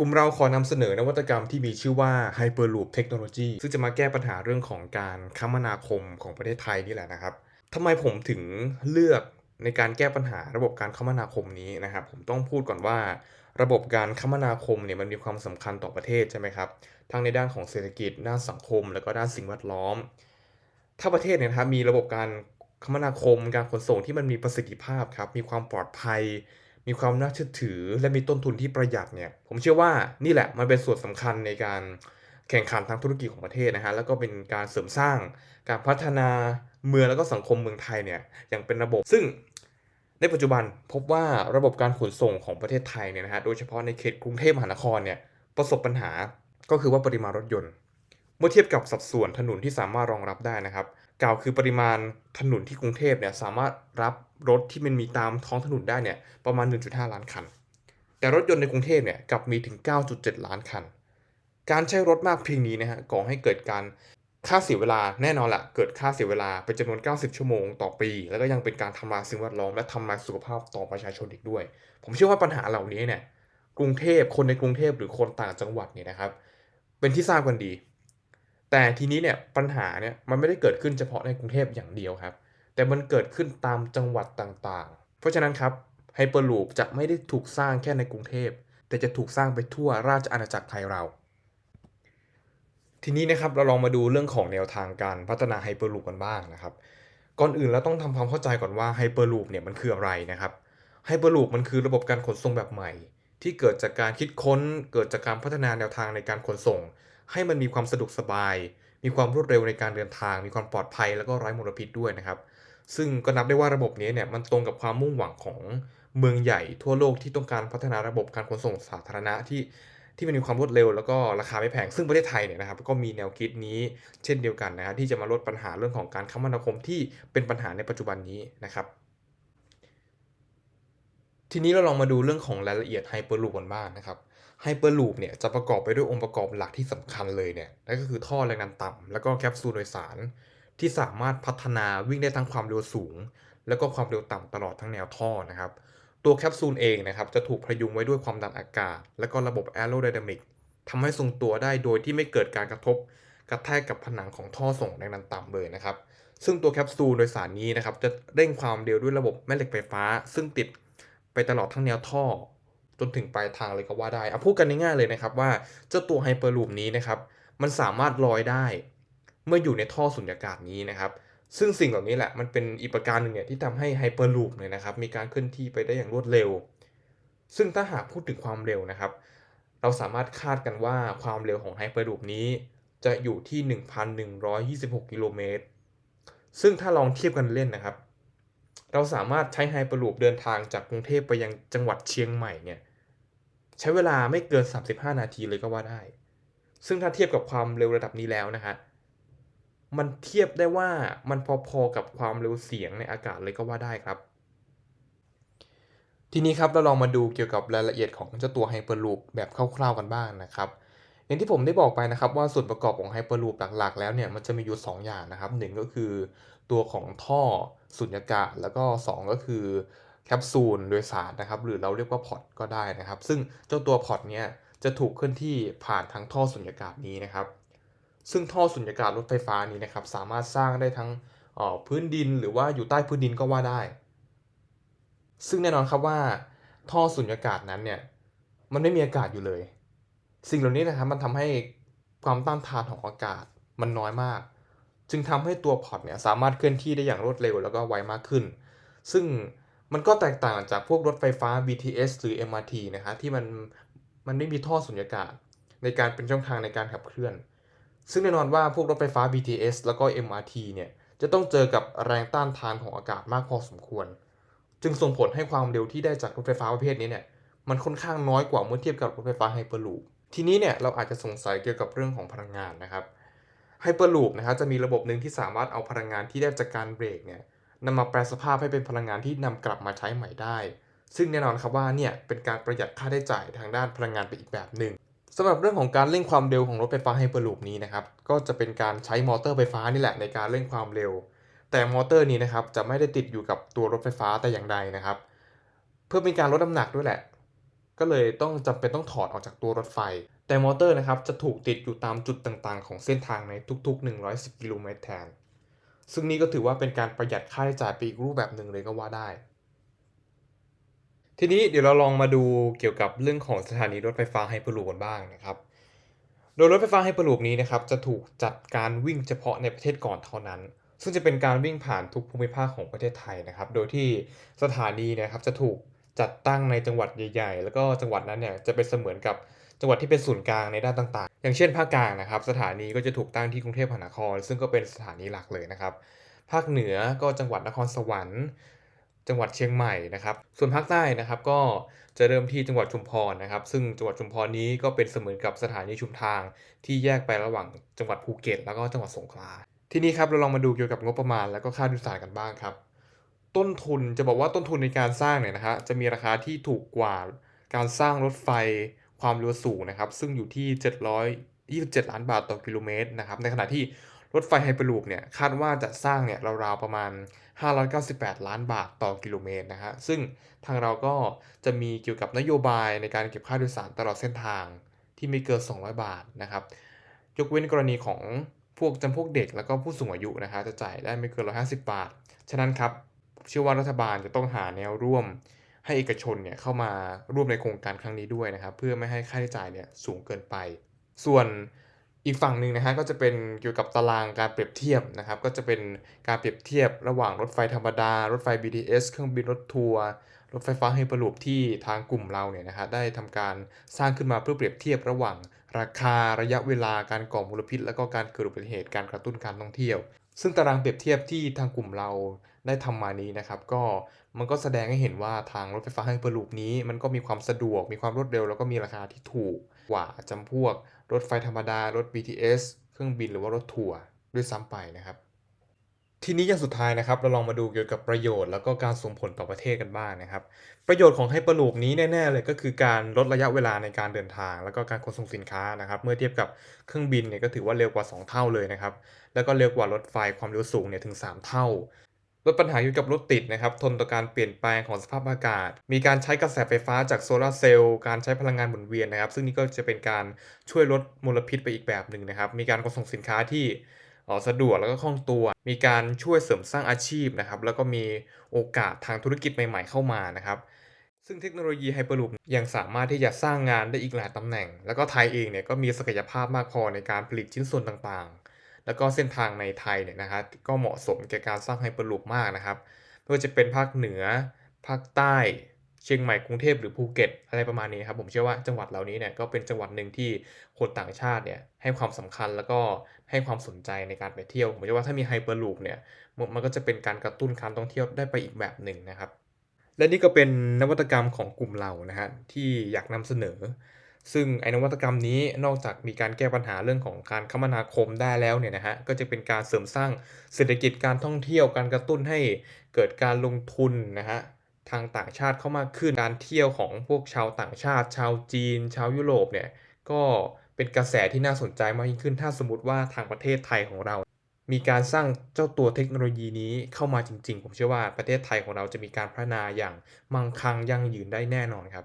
กลุ่มเราขอนำเสนอนวัตกรรมที่มีชื่อว่า Hyperloop Technology ซึ่งจะมาแก้ปัญหาเรื่องของการคมนาคมของประเทศไทยนี่แหละนะครับทำไมผมถึงเลือกในการแก้ปัญหาระบบการคมนาคมนี้นะครับ ผมต้องพูดก่อนว่า ระบบการคมนาคมเนี่ยมันมีความสำคัญต่อประเทศใช่ไหมครับทั้งในด้านของเศรษฐกิจด้านสังคม แล้วก็ด้านสิ่งแวดล้อม ถ้าประเทศเนี่ยนะครับมีระบบการคมนาคม การขนส่งที่มันมีประสิทธิภาพครับมีความปลอดภัย มีความน่าเชื่อถือ และมีต้นทุนที่ประหยัดเนี่ยผมเชื่อว่านี่แหละมันเป็นส่วนสำคัญในการแข่งขันทางธุรกิจของประเทศนะฮะแล้วก็เป็นการเสริมสร้างการพัฒนาเมืองแล้วก็สังคมเมืองไทยเนี่ยอย่างเป็นระบบ ซึ่งในปัจจุบันพบว่าระบบการขนส่งของประเทศไทยเนี่ยนะฮะโดยเฉพาะในเขตกรุงเทพมหานครเนี่ยประสบปัญหาก็คือว่าปริมาณรถยนต์ เมื่อเทียบกับสัดส่วนถนนที่สามารถรองรับได้นะครับ กล่าวคือปริมาณถนนที่กรุงเทพเนี่ยสามารถรับรถที่มันมีตามท้องถนนได้เนี่ยประมาณ 1.5 ล้านคัน แต่รถยนต์ในกรุงเทพเนี่ยกลับมีถึง 9.7 ล้านคัน การใช้รถมากเพียงนี้นะฮะก่อให้เกิดการค่าเสียเวลาแน่นอนละเกิดค่าเสียเวลาเป็นจำนวน 90 ชั่วโมงต่อปี แล้วก็ยังเป็นการทำลายสิ่งแวดล้อมและทำลายสุขภาพต่อประชาชนอีกด้วย ผมเชื่อว่าปัญหาเหล่านี้เนี่ยกรุงเทพคนในกรุงเทพหรือคนต่างจังหวัดเนี่ยนะครับ เป็นที่ทราบกันดี แต่ทีนี้เนี่ยปัญหาเนี่ยมันไม่ได้เกิดขึ้นเฉพาะในกรุงเทพอย่างเดียวครับ แต่มันเกิดขึ้นตามจังหวัดต่างๆ เพราะฉะนั้นครับไฮเปอร์ลูปจะไม่ได้ถูกสร้างแค่ในกรุงเทพ แต่จะถูกสร้างไปทั่วราชอาณาจักรไทยเรา ทีนี้นะครับเราลองมาดูเรื่องของแนวทางการพัฒนาไฮเปอร์ลูปกันบ้างนะครับ ก่อนอื่นเราต้องทำความเข้าใจก่อนว่าไฮเปอร์ลูปเนี่ยมันคืออะไรนะครับไฮเปอร์ลูปมันคือระบบการขนส่งแบบใหม่ ที่เกิดจากการคิดค้นเกิดจากการพัฒนาแนวทางในการขนส่ง ให้มันมีความสะดวกสบาย มีความรวดเร็วในการเดินทาง มีความปลอดภัยแล้วก็ไร้มลพิษด้วยนะครับ ซึ่งก็นับได้ว่าระบบนี้เนี่ยมันตรงกับความมุ่งหวังของเมืองใหญ่ทั่วโลกที่ต้องการพัฒนาระบบการขนส่งสาธารณะที่ที่มันมีความรวดเร็วแล้วก็ราคาไม่แพง ซึ่งประเทศไทยเนี่ยนะครับก็มีแนวคิดนี้เช่นเดียวกันนะฮะที่จะมาลดปัญหาเรื่องของการคมนาคมที่เป็นปัญหาในปัจจุบันนี้นะครับ ทีนี้เราลองมาดูเรื่องของรายละเอียดไฮเปอร์ลูปกันบ้างนะครับไฮเปอร์ลูปเนี่ยจะประกอบไปด้วยองค์ประกอบหลักที่สำคัญเลยเนี่ยนั่นก็คือท่อแรงดันต่ำแล้วก็แคปซูลโดยสาร ที่สามารถพัฒนาวิ่งได้ทั้งความเร็วสูง แล้วก็ความเร็วต่ำตลอดทั้งแนวท่อนะครับ ตัวแคปซูลเองนะครับจะถูกพยุงไว้ด้วยความดันอากาศ และก็ระบบแอโรไดนามิกทำให้ทรงตัวได้โดยที่ไม่เกิดการกระทบ กระแทกกับผนังของท่อส่งแรงดันต่ำเลยนะครับ ซึ่งตัวแคปซูลโดยสารนี้นะครับจะเร่งความเร็วด้วยระบบแม่เหล็กไฟฟ้า ซึ่งติด ตลอดทั้งแนวท่อ จนถึงปลายทางเลยก็ว่าได้เอาพูดกันง่ายๆเลยนะครับว่าเจ้าตัวไฮเปอร์ลูปนี้นะครับมันสามารถลอยได้ เมื่ออยู่ในท่อสุญญากาศนี้นะครับ ซึ่งสิ่งเหล่านี้แหละมันเป็นอีกประการหนึ่งเนี่ยที่ทำให้ไฮเปอร์ลูปเนี่ยนะครับมีการเคลื่อนที่ไปได้อย่างรวดเร็ว ซึ่งถ้าหากพูดถึงความเร็วนะครับ เราสามารถคาดกันว่าความเร็วของไฮเปอร์ลูปนี้จะอยู่ที่ 1,126 กิโลเมตรซึ่งถ้าลองเทียบกันเล่นนะครับ เราสามารถใช้ไฮเปอร์ลูปเดินทางจากกรุงเทพไปยังจังหวัดเชียงใหม่เนี่ยใช้เวลาไม่เกิน 35 นาทีเลยก็ว่าได้ ซึ่งถ้าเทียบกับความเร็วระดับนี้แล้วนะฮะมันเทียบได้ว่ามันพอๆกับความเร็วเสียงในอากาศเลยก็ว่าได้ครับ ทีนี้ครับเราลองมาดูเกี่ยวกับรายละเอียดของเจ้าตัว Hyperloop แบบคร่าวๆกันบ้างนะครับ อย่างที่ผมได้บอกไปนะครับว่าส่วนประกอบของ Hyperloop หลักๆ แล้วเนี่ยมันจะมีอยู่ 2 อย่างนะครับ1ก็คือตัวของท่อสุญญากาศ แล้วก็ 2 ก็คือแคปซูลโดยสารนะครับหรือเราเรียกว่าพอตก็ได้นะครับ ซึ่งเจ้าตัวพอตเนี่ยจะถูกเคลื่อนที่ผ่านทางท่อสุญญากาศนี้นะครับ ซึ่งท่อสุญญากาศรถไฟฟ้านี้นะครับสามารถสร้างได้ทั้งพื้นดินหรือว่าอยู่ใต้พื้นดินก็ว่าได้ ซึ่งแน่นอนครับว่าท่อสุญญากาศนั้นเนี่ยมันไม่มีอากาศอยู่เลย สิ่งเหล่านี้นะครับมันทำให้ความต้านทานของอากาศมันน้อยมาก จึงทำให้ตัวพอร์ตเนี่ยสามารถเคลื่อนที่ได้อย่างรวดเร็วแล้วก็ไวมากขึ้น ซึ่งมันก็แตกต่างจากพวกรถไฟฟ้า BTS หรือ MRT นะครับที่มันมันไม่มีท่อสุญญากาศ ในการเป็นช่องทางในการขับเคลื่อน ซึ่งแน่นอนว่าพวกรถไฟฟ้า BTS แล้วก็ MRT เนี่ยจะต้องเจอกับแรงต้านทานของอากาศมากพอสมควร จึงส่งผลให้ความเร็วที่ได้จากรถไฟฟ้าประเภทนี้เนี่ยมันค่อนข้างน้อยกว่าเมื่อเทียบกับรถไฟฟ้าไฮเปอร์ลูป ทีนี้เนี่ยเราอาจจะสงสัยเกี่ยวกับเรื่องของพลังงานนะครับไฮเปอร์ลูปนะครับจะมีระบบหนึ่งที่สามารถเอาพลังงานที่ได้จากการเบรกเนี่ยนำมาแปลสภาพให้เป็นพลังงานที่นำกลับมาใช้ใหม่ได้ ซึ่งแน่นอนครับว่าเนี่ยเป็นการประหยัดค่าใช้จ่ายทางด้านพลังงานไปอีกแบบหนึ่งสำหรับเรื่องของการเร่งความเร็วของรถไฟฟ้าไฮเปอร์ลูปนี้นะครับก็จะเป็นการใช้มอเตอร์ไฟฟ้านี่แหละในการเร่งความเร็ว แต่มอเตอร์นี้นะครับจะไม่ได้ติดอยู่กับตัวรถไฟฟ้าแต่อย่างใดนะครับ เพื่อเป็นการลดน้ำหนักด้วยแหละ ก็เลยต้องจำเป็นต้องถอดออกจากตัวรถไฟ แต่มอเตอร์นะครับจะถูกติดอยู่ตามจุดต่างๆ ของเส้นทางในทุกๆ 110 กิโลเมตรแทน ซึ่งนี่ก็ถือว่าเป็นการประหยัดค่าใช้จ่ายไปอีกรูปแบบหนึ่งเลยก็ว่าได้ ทีนี้เดี๋ยวเราลองมาดูเกี่ยวกับเรื่องของสถานีรถไฟฟ้าไฮเปอร์ลูปกันบ้างนะครับ โดยรถไฟฟ้าไฮเปอร์ลูปนี้นะครับจะถูกจัดการวิ่งเฉพาะในประเทศก่อนเท่านั้นซึ่งจะเป็นการวิ่งผ่านทุกภูมิภาคของประเทศไทยนะครับ โดยที่สถานีนะครับจะถูก จัดตั้งในจังหวัดใหญ่ๆ แล้วก็จังหวัดนั้นเนี่ยจะเป็นเสมือนกับจังหวัดที่เป็นศูนย์กลางในด้านต่างๆ อย่างเช่นภาคกลางนะครับ สถานีก็จะถูกตั้งที่กรุงเทพมหานคร ซึ่งก็เป็นสถานีหลักเลยนะครับ ภาคเหนือก็จังหวัดนครสวรรค์ จังหวัดเชียงใหม่นะครับ ส่วนภาคใต้นะครับก็จะเริ่มที่จังหวัดชุมพรนะครับ ซึ่งจังหวัดชุมพรนี้ก็เป็นเสมือนกับสถานีชุมทางที่แยกไประหว่างจังหวัดภูเก็ต แล้วก็จังหวัดสงขลา ทีนี้ครับเราลองมาดูเกี่ยวกับงบประมาณ แล้วก็ค่าโดยสารกันบ้างครับ ต้นทุนจะบอกว่าต้นทุนในการสร้างเนี่ยนะฮะจะมีราคาที่ถูกกว่าการสร้างรถไฟความเร็วสูงนะครับ ซึ่งอยู่ที่ 727 ล้านบาทต่อกิโลเมตรนะครับในขณะที่รถไฟไฮเปอร์ลูปเนี่ยคาดว่าจะสร้างเนี่ยราวๆประมาณ 598 ล้านบาทต่อกิโลเมตรนะฮะซึ่งทางเราก็จะมีเกี่ยวกับนโยบายในการเก็บค่าโดยสารตลอดเส้นทางที่ไม่เกิน 200 บาทนะครับ ยกเว้นกรณีของพวกจำพวกเด็กแล้วก็ผู้สูงอายุนะครับจะจ่ายได้ไม่เกิน 150 บาท ฉะนั้นครับ เชื่อว่ารัฐบาลจะต้องหาแนวร่วม ให้เอกชนเนี่ยเข้ามาร่วมในโครงการครั้งนี้ด้วยนะครับ เพื่อไม่ให้ค่าใช้จ่ายเนี่ยสูงเกินไป ส่วนอีกฝั่งหนึ่งนะฮะก็จะเป็นเกี่ยวกับตารางการเปรียบเทียบนะครับ ก็จะเป็นการเปรียบเทียบระหว่างรถไฟธรรมดา รถไฟ BTS เครื่องบินรถทัวร์รถไฟฟ้าไฮเปอร์ลูปที่ทางกลุ่มเราเนี่ยนะฮะได้ทำการสร้างขึ้นมาเพื่อเปรียบเทียบระหว่างราคาระยะเวลาการก่อมลพิษ แล้วก็การเกิดอุบัติเหตุการกระตุ้นการท่องเที่ยว ซึ่งตารางเปรียบเทียบที่ทางกลุ่มเราได้ทำมานี้นะครับก็มันก็แสดงให้เห็นว่าทางรถไฟฟ้าไฮเปอร์ลูปนี้ มันก็มีความสะดวก มีความรวดเร็ว แล้วก็มีราคาที่ถูกกว่าจำพวก รถไฟธรรมดา รถ BTS เครื่องบินหรือว่ารถทัวร์ด้วยซ้ำไปนะครับ ทีนี้อย่างสุดท้ายนะครับ เราลองมาดูเกี่ยวกับประโยชน์แล้วก็การส่งผลต่อประเทศกันบ้างนะครับ ประโยชน์ของไฮเปอร์ลูปนี้แน่ ๆ เลยก็คือการลดระยะเวลาในการเดินทาง แล้วก็การขนส่งสินค้านะครับ เมื่อเทียบกับเครื่องบินเนี่ยก็ถือว่าเร็วกว่า 2 เท่าเลยนะครับ แล้วก็เร็วกว่ารถไฟความเร็วสูงเนี่ยถึง 3 เท่าลดปัญหาเกี่ยวกับรถติดนะครับ ทนต่อการเปลี่ยนแปลงของสภาพอากาศ มีการใช้กระแสไฟฟ้าจากโซลาร์เซลล์ การใช้พลังงานหมุนเวียนนะครับ ซึ่งนี่ก็จะเป็นการช่วยลดมลพิษไปอีกแบบหนึ่งนะครับ มีการขนส่งสินค้าที่ สะดวกแล้วก็คล่องตัว มีการช่วยเสริมสร้างอาชีพนะครับแล้วก็มีโอกาสทางธุรกิจใหม่ ๆ เข้ามานะครับซึ่งเทคโนโลยีไฮเปอร์ลูปยังสามารถที่จะสร้างงานได้อีกหลายตำแหน่ง แล้วก็ไทยเองเนี่ยก็มีศักยภาพมากพอในการผลิตชิ้นส่วนต่างๆ แล้วก็เส้นทางในไทยเนี่ยนะครับก็เหมาะสมแก่การสร้างไฮเปอร์ลูปมากนะครับไม่ว่าจะเป็นภาคเหนือ ภาคใต้ เชียงใหม่กรุงเทพหรือภูเก็ต อะไรประมาณนี้ครับผมเชื่อว่าจังหวัดเหล่านี้เนี่ยก็เป็นจังหวัดหนึ่งที่คนต่างชาติเนี่ยให้ความสำคัญแล้วก็ ให้ความสนใจในการไปเที่ยวผมเชื่อว่าถ้ามีไฮเปอร์ลูปเนี่ยมันก็จะเป็นการกระตุ้นการท่องเที่ยวได้ไปอีกแบบหนึ่งนะครับ และนี่ก็เป็นนวัตกรรมของกลุ่มเรานะฮะที่อยากนำเสนอ ซึ่งไอ้นวัตกรรมนี้นอกจากมีการแก้ปัญหาเรื่องของการคมนาคมได้แล้วเนี่ยนะฮะก็จะเป็นการเสริมสร้างเศรษฐกิจการท่องเที่ยวการกระตุ้นให้เกิดการลงทุนนะฮะทางต่างชาติเข้ามากขึ้นการเที่ยวของพวกชาวต่างชาติ ชาวจีน ชาวยุโรปเนี่ยก็ เป็นกระแสที่น่าสนใจมากยิ่งขึ้น ถ้าสมมติว่าทางประเทศไทยของเรา มีการสร้างเจ้าตัวเทคโนโลยีนี้เข้ามาจริง ๆ ผมเชื่อว่าประเทศไทยของเราจะมีการพัฒนาอย่างมั่งคั่งยั่งยืนได้แน่นอนครับ